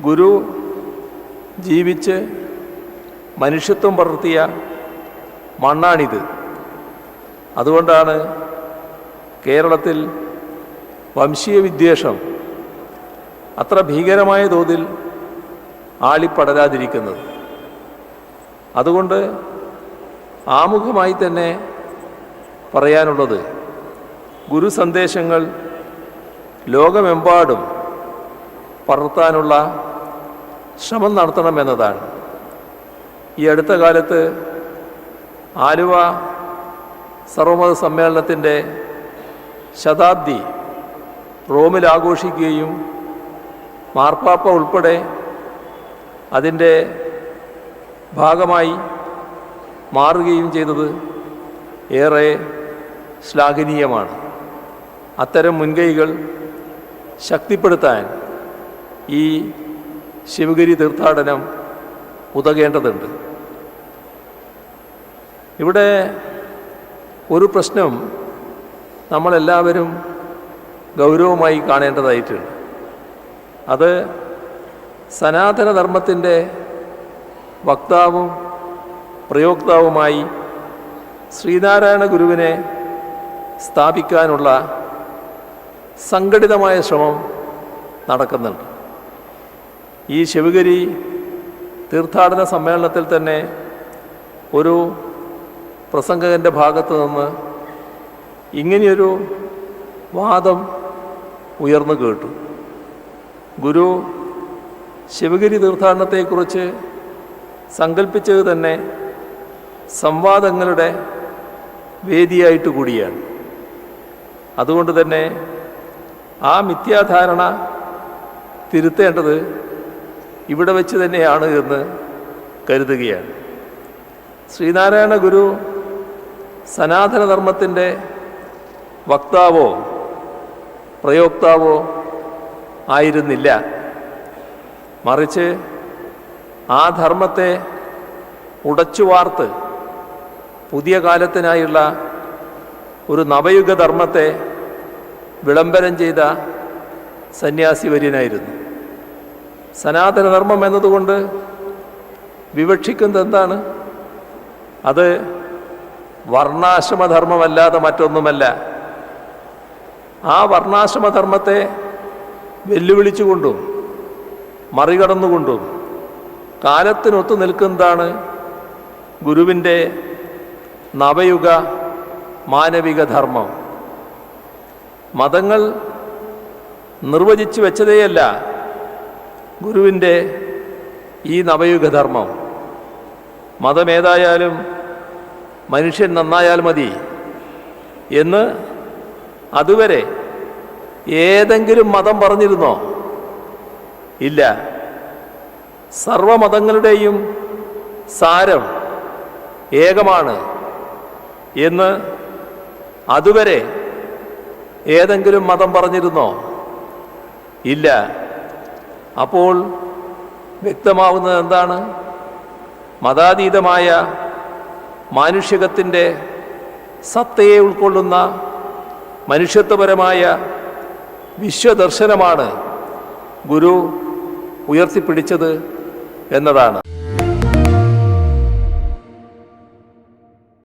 ഗുരു ജീവിച്ച് മനുഷ്യത്വം പടർത്തിയ മണ്ണാണിത്. അതുകൊണ്ടാണ് കേരളത്തിൽ വംശീയ വിദ്വേഷം അത്ര ഭീകരമായ തോതിൽ ആളിപ്പടരാതിരിക്കുന്നത്. അതുകൊണ്ട് ആമുഖമായി തന്നെ പറയാനുള്ളത് ഗുരു സന്ദേശങ്ങൾ ലോകമെമ്പാടും പടർത്താനുള്ള ശ്രമം നടത്തണമെന്നതാണ്. ഈ അടുത്ത കാലത്ത് ആലുവ സർവമത സമ്മേളനത്തിന്റെ ശതാബ്ദി റോമിൽ ആഘോഷിക്കുകയും മാർപ്പാപ്പ ഉൾപ്പെടെ അതിന്റെ ഭാഗമായി മാറുകയും ചെയ്തത് ഏറെ ശ്ലാഘനീയമാണ്. അത്തരം മുൻകൈകൾ ശക്തിപ്പെടുത്താൻ ഈ ശിവഗിരി തീർത്ഥാടനം ഉതകേണ്ടതുണ്ട് ഇവിടെ ഒരു പ്രശ്നം നമ്മളെല്ലാവരും ഗൗരവമായി കാണേണ്ടതായിട്ടുണ്ട്. അത് സനാതനധർമ്മത്തിന്റെ വക്താവും പ്രയോക്താവുമായി ശ്രീനാരായണ ഗുരുവിനെ സ്ഥാപിക്കാനുള്ള സംഘടിതമായ ശ്രമം നടക്കുന്നുണ്ട്. ഈ ശിവഗിരി തീർത്ഥാടന സമ്മേളനത്തിൽ തന്നെ ഒരു പ്രസംഗകന്റെ ഭാഗത്ത് നിന്ന് ഇങ്ങനെയൊരു വാദം ഉയർന്നു കേട്ടു. ഗുരു ശിവഗിരി തീർത്ഥാടനത്തെക്കുറിച്ച് സങ്കല്പിച്ചത് തന്നെ സംവാദങ്ങളുടെ വേദിയായിട്ട് കൂടിയാണ്. അതുകൊണ്ട് തന്നെ ആ മിഥ്യാധാരണ തിരുത്തേണ്ടത് ഇവിടെ വെച്ച് തന്നെയാണ് എന്ന് കരുതുകയാണ്. ശ്രീനാരായണ ഗുരു സനാതനധർമ്മത്തിന്റെ വക്താവോ പ്രയോക്താവോ ആയിരുന്നില്ല. മറിച്ച് ആ ധർമ്മത്തെ ഉടച്ചു വാർത്ത് പുതിയ കാലത്തിനായുള്ള ഒരു നവയുഗ ധർമ്മത്തെ വിളംബരം ചെയ്ത സന്യാസി വര്യനായിരുന്നു സനാതനധർമ്മം എന്നതുകൊണ്ട് വിവക്ഷിക്കുന്നത് എന്താണ്? അത് വർണാശ്രമധർമ്മമല്ലാതെ മറ്റൊന്നുമല്ല. ആ വർണാശ്രമധർമ്മത്തെ വെല്ലുവിളിച്ചുകൊണ്ടും മറികടന്നുകൊണ്ടും കാലത്തിനൊത്തു നിൽക്കുന്നതാണ് ഗുരുവിന്റെ നവയുഗ മാനവിക ധർമ്മം. മതങ്ങൾ നിർവചിച്ചു വെച്ചതേയല്ല. ഗുരുവിന്റെ ഈ നവയുഗധർമ്മം. മതമേതായാലും മനുഷ്യൻ നന്നായാൽ മതി എന്ന് അതുവരെ ഏതെങ്കിലും മതം പറഞ്ഞിരുന്നോ? ഇല്ല. സർവമതങ്ങളുടെയും സാരം ഏകമാണ് എന്ന് അതുവരെ ഏതെങ്കിലും മതം പറഞ്ഞിരുന്നോ? ഇല്ല. അപ്പോൾ വ്യക്തമാവുന്നത് എന്താണ്? മതാതീതമായ മാനുഷികത്തിന്റെ സത്തയെ ഉൾക്കൊള്ളുന്ന മനുഷ്യത്വപരമായ വിശ്വദർശനമാണ് ഗുരു ഉയർത്തിപ്പിടിച്ചത് എന്നതാണ്.